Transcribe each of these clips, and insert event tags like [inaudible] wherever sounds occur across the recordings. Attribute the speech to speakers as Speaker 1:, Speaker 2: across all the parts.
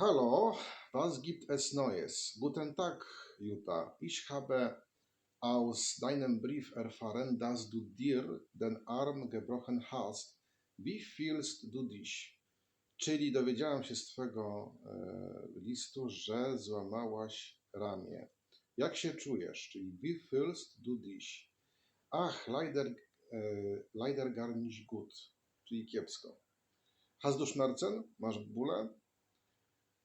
Speaker 1: Hallo, was gibt es Neues? Guten Tag, Jutta. Ich habe aus deinem Brief erfahren, dass du dir den Arm gebrochen hast. Wie fühlst du dich? Czyli dowiedziałam się z Twego e, listu, że złamałaś ramię. Jak się czujesz? Czyli wie fühlst du dich? Ach, leider, e, leider gar nicht gut. Czyli kiepsko. Hast du Schmerzen? Masz bóle?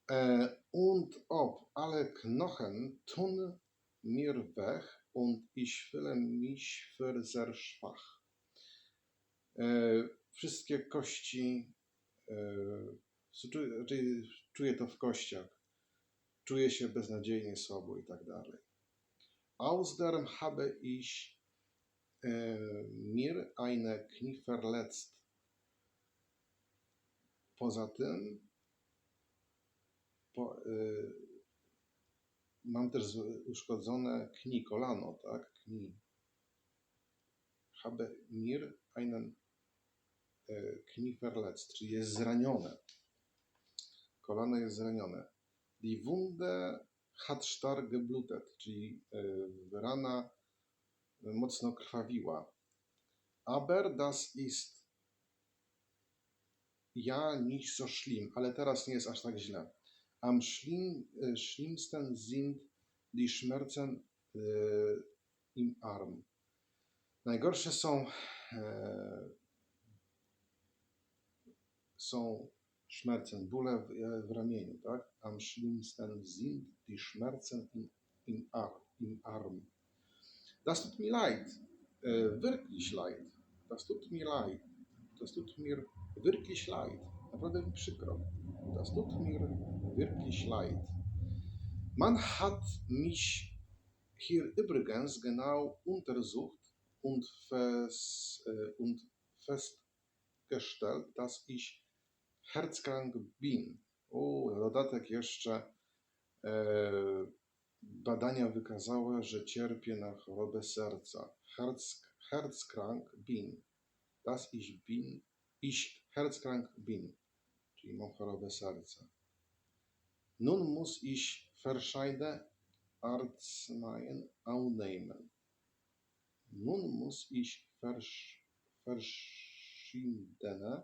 Speaker 1: Äh, und ob alle Knochen tun mir weh und ich fühle mich für sehr schwach. E, wszystkie kości, e, czuję, to w kościach, czuję się beznadziejnie słabo i tak dalej. Außerdem habe ich e, mir eine Knie verletzt. Poza tym po, y, mam też uszkodzone knie, kolano, tak? Knie. Habe mir einen y, Knie verletzt, czyli jest zranione. Kolano jest zranione. Die Wunde hat stark geblutet, czyli y, rana mocno krwawiła. Aber das ist ja nicht so schlimm, ale teraz nie jest aż tak źle. Am äh, schlimmsten sind die Schmerzen äh, im Arm. Najgorsze są, e, są Schmerzen, bóle w, e, w ramieniu, tak? Am schlimmsten sind die Schmerzen im, im, Arm, im Arm. Das tut mir leid, wirklich leid. Das tut mir leid. Das tut mir wirklich leid. Naprawdę mi przykro. Das tut mir wirklich leid. Man hat mich hier übrigens genau untersucht und, fest, äh, und festgestellt, dass ich herzkrank bin. O, dodatek jeszcze e, badania wykazały, że cierpię na chorobę serca. Herz, herzkrank bin. Das ich bin, ich herzkrank bin, czyli mam chorobę serca. Nun muss ich verschiedene Arzneien aufnehmen. Nun muss ich versch, verschiedene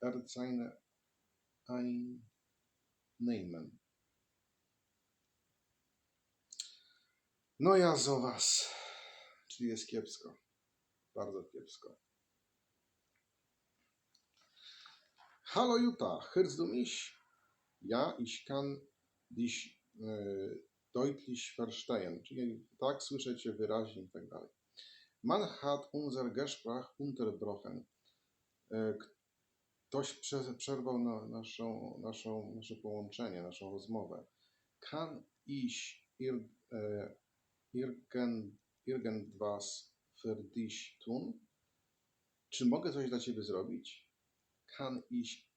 Speaker 1: Arznei einnehmen. No ja zo was, czyli jest kiepsko. Bardzo kiepsko. Hallo Jutta, hörst du mich? Ja, ich kann dich äh, deutlich verstehen. Czyli tak, słyszę Cię wyraźnie i tak dalej. Man hat unser Gespräch unterbrochen. E, Ktoś prze- przerwał na naszą, naszą, nasze połączenie, naszą rozmowę. Kann ich ir, e, irgend, irgendwas für dich tun? Czy mogę coś dla Ciebie zrobić? Kann ich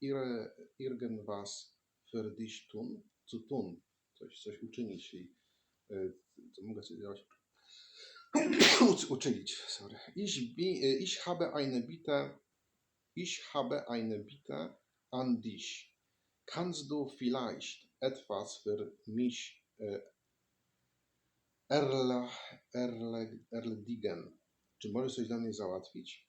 Speaker 1: ir, irgendwas für dich tun? Zu tun? Coś, coś uczynić, czyli e, co mogę coś zrobić? [coughs] Uc- uczynić, sorry. Ich, bi, e, ich habe eine Bitte, ich habe eine Bitte an dich. Kannst du vielleicht etwas für mich äh, erle, erle, erledigen? Czy możesz coś dla mnie załatwić?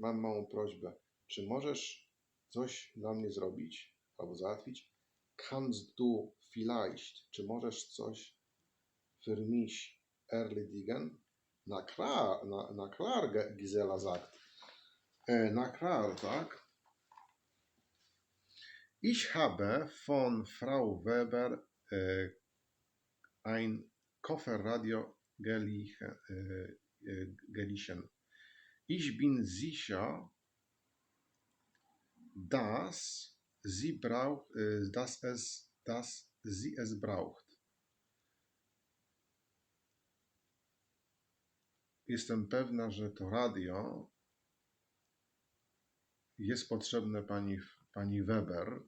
Speaker 1: Mam małą prośbę. Czy możesz coś dla mnie zrobić albo załatwić? Kannst du vielleicht? Czy możesz coś für mich erledigen? Na klar, na, na klar, Gisela sagt. E, na klar, tak? Ich habe von Frau Weber äh, ein Kofferradio gelie- äh, äh, geliehen. Ich bin sicher, dass sie braucht, äh, dass es, dass sie es braucht. Jestem pewna, że to radio jest potrzebne pani, pani Weber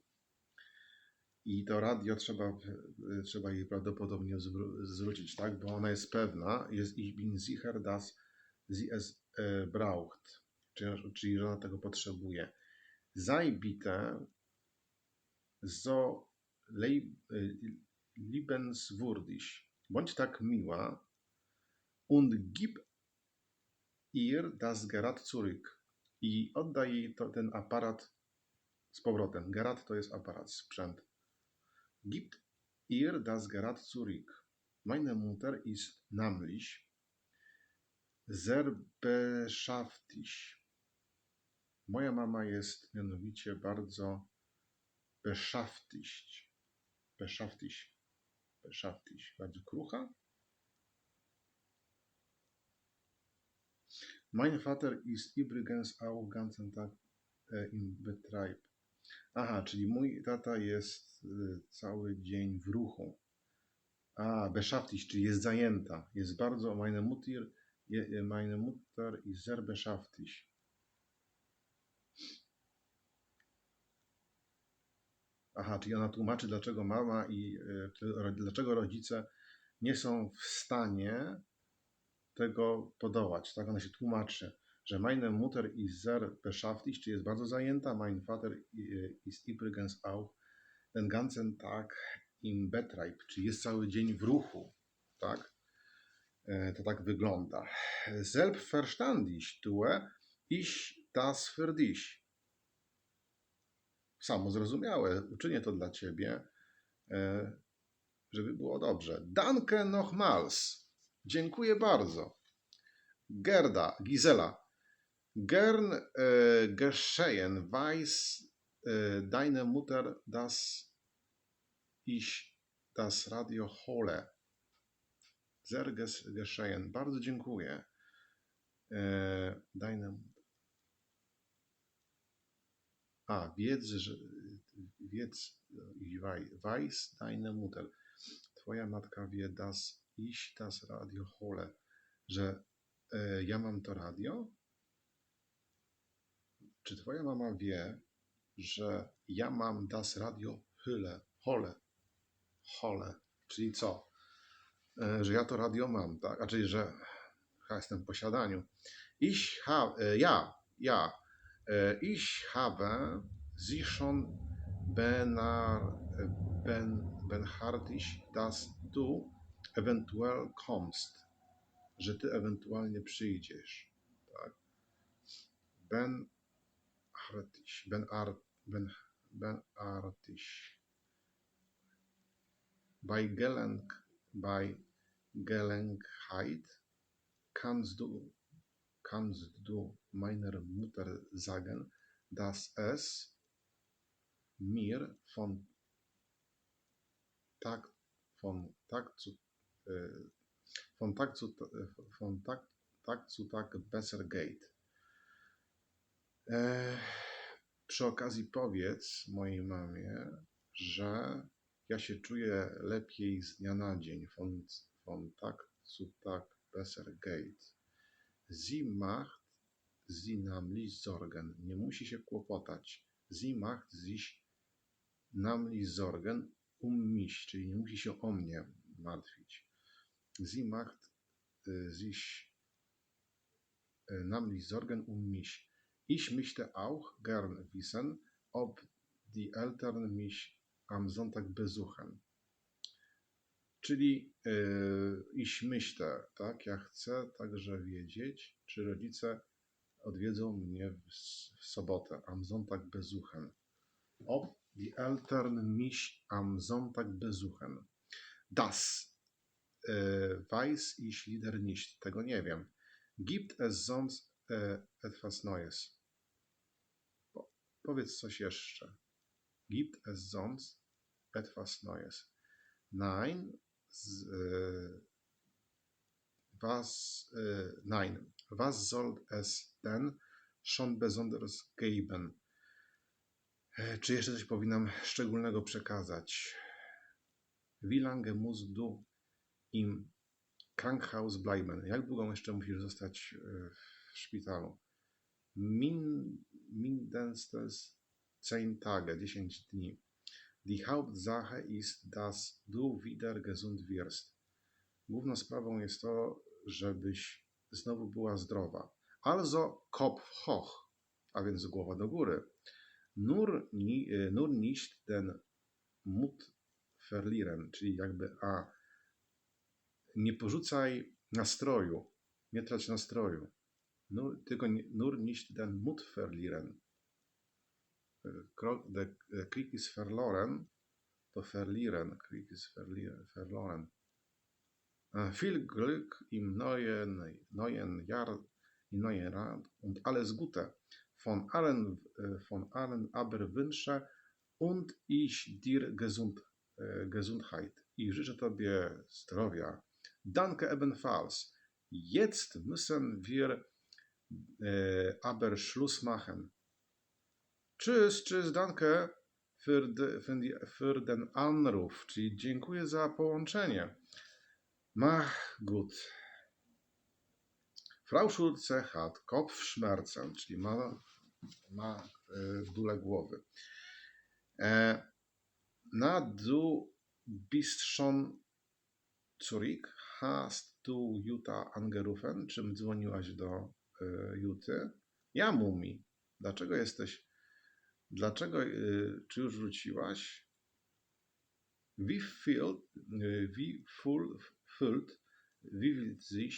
Speaker 1: i to radio trzeba, trzeba jej prawdopodobnie zwró- zwrócić, tak? Bo ona jest pewna, jest ich bin sicher, dass sie es braucht, czyli, że ona tego potrzebuje. Sei bitte so y, liebenswürdig. Bądź tak miła und gib ihr das Gerät zurück. I oddaj jej to, ten aparat z powrotem. Gerät to jest aparat, sprzęt. Gib ihr das Gerät zurück. Meine Mutter ist nämlich sehr beschäftigt. Moja mama jest mianowicie bardzo beschäftigt. Beschäftigt. Beschäftigt. Bardzo krucha. Mein Vater ist übrigens auch ganzen Tag äh, im Betrieb. Aha, czyli mój tata jest y, cały dzień w ruchu. A, beschäftigt, czyli jest zajęta. Jest bardzo, meine Mutter, e, meine Mutter ist sehr beschäftigt. Aha, czyli ona tłumaczy, dlaczego mama i e, dlaczego rodzice nie są w stanie tego podołać. Tak ona się tłumaczy, że meine Mutter ist sehr beschäftigt, czyli jest bardzo zajęta, mein Vater i- ist übrigens auch den ganzen Tag im Betrieb, czyli jest cały dzień w ruchu. Tak? E, To tak wygląda. Selbstverständlich tue ich das für dich. Samo zrozumiałe, uczynię to dla ciebie, e, żeby było dobrze. Danke nochmals. Dziękuję bardzo. Gerda, Gisela. Gern e, geschehen weiß e, deine Mutter, dass ich das Radio hole. Sehr ges- geschehen. Bardzo dziękuję. E, deine A, wiedz, że wiedz, ich wei- weiß deine Mutter. Twoja matka wie, dass ich das Radio hole. Że e, ja mam to radio? Czy twoja mama wie, że ja mam das Radio hyle, hole, hole, czyli co? E, że ja to radio mam, tak? A czyli, że jestem w posiadaniu. Ich ha, e, ja, ja, e, ich habe sie benar, ben, benhartig, dass du eventuell kommst, że ty ewentualnie przyjdziesz, tak? Ben artig, ben art, ben, ben artig. Bei Gelenk, bei Gelegenheit kannst du, kannst du meiner Mutter sagen, dass es mir von Tag, von Tag zu, äh, von Tag zu, äh, von Tag, Tag zu Tag besser geht. E, przy okazji powiedz mojej mamie, że ja się czuję lepiej z dnia na dzień. Von, von Tag zu Tag besser geht. Sie macht sie nämlich Sorgen. Nie musi się kłopotać. Sie macht sich nämlich Sorgen um mich, czyli nie musi się o mnie martwić. Sie macht äh, sich äh, nämlich Sorgen um mich. Ich möchte auch gern wissen, ob die Eltern mich am Sonntag besuchen. Czyli yy, ich myślę, tak? Ja chcę także wiedzieć, czy rodzice odwiedzą mnie w, w sobotę, am Sonntag besuchen. Ob die Eltern mich am Sonntag besuchen. Das äh, weiß ich leider nicht. Tego nie wiem. Gibt es sonst äh, etwas Neues? Po, powiedz coś jeszcze. Gibt es sonst etwas Neues? Nein. Äh, was, äh, nein. Was soll es denn schon Besonderes geben? E, Czy jeszcze coś powinnam szczególnego przekazać? Wie lange musst du im Krankenhaus bleiben? Jak długo jeszcze musisz zostać e, w szpitalu? Min, mindestens 10 Tage, 10 dni. Die Hauptsache ist, dass du wieder gesund wirst. Główną sprawą jest to, żebyś znowu była zdrowa. Also Kopf hoch, a więc głowa do góry. Nur, ni, e, nur nicht den mut verlieren, czyli jakby a nie porzucaj nastroju, nie trać nastroju. Nur, tylko nur nicht den Mut verlieren. E, der Krieg ist verloren, to verlieren, ist verlieren, verloren. Viel Glück im neuen, neuen Jahr, im neuen Jahr und alles Gute. Von allen, äh, von allen aber wünsche und ich dir gesund, äh, Gesundheit. I życzę Tobie zdrowia. Danke ebenfalls. Jetzt müssen wir aber Schluss machen. Tschüss, tschüss, danke für, de, für, den Anruf, czyli dziękuję za połączenie. Mach gut. Frau Schulze hat Kopfschmerzen, czyli ma, ma e, bóle głowy. E, na du bist schon zurück? Hast du Jutta angerufen? Czym dzwoniłaś do e, Juty? Ja Mumi. Dlaczego jesteś? Dlaczego? E, czy już wróciłaś? Wie viel, e, wie full, füllt, wie will sich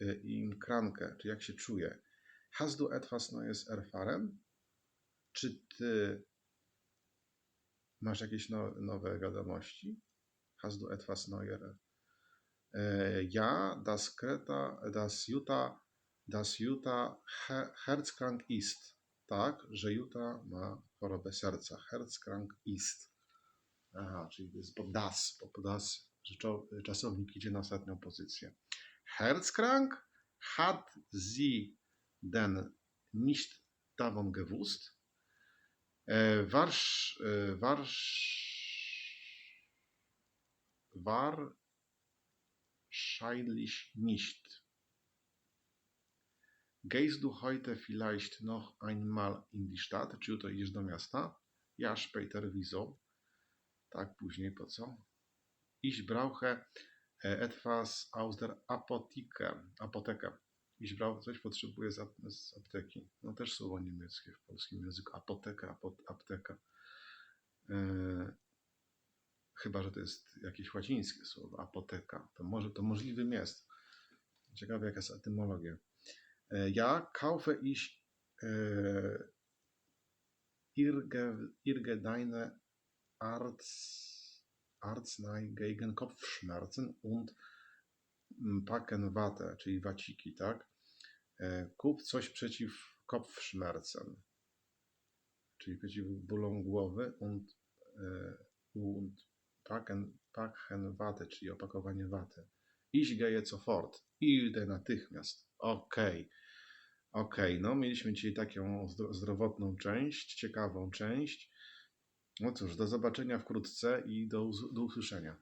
Speaker 1: e, im Kranke? Czy jak się czuje? Hast du etwas Neues erfahren? Czy ty masz jakieś no, nowe wiadomości? Hast du etwas Neues? Äh, ja, das Kreta, das Jutta, das Jutta he, herzkrank ist. Tak, że Jutta ma chorobę serca. Herzkrank ist. Aha, czyli to jest po das, po po das, czasownik idzie na ostatnią pozycję. Herzkrank hat sie denn nicht davon gewusst? Äh, warsz, äh, warsz, wahrscheinlich nicht. Gehst du heute vielleicht noch einmal in die Stadt? Czy jutro idziesz do miasta? Ja, später, wieso? Tak, później, po co? Ich brauche etwas aus der Apotheke. Apotekę. Ich brauche coś, potrzebuję z, ap z apteki. No też słowo niemieckie w polskim języku. Apoteka, apo apteka. E, chyba, że to jest jakieś łacińskie słowo. Apoteka. To może, to możliwym jest. Ciekawe, jaka jest etymologia. E, ja kaufe ich e, irge, irgendeine Arzt, Arznei gegen Kopfschmerzen und mm, packen czyli waciki, tak? E, Kup coś przeciw Kopfschmerzen, czyli przeciw bólom głowy und, und packen, packen czyli opakowanie waty. Ich gehe sofort. Idę natychmiast. Okej. Okej, no mieliśmy dzisiaj taką zdro- zdrowotną część, ciekawą część. No cóż, do zobaczenia wkrótce i do, do usłyszenia.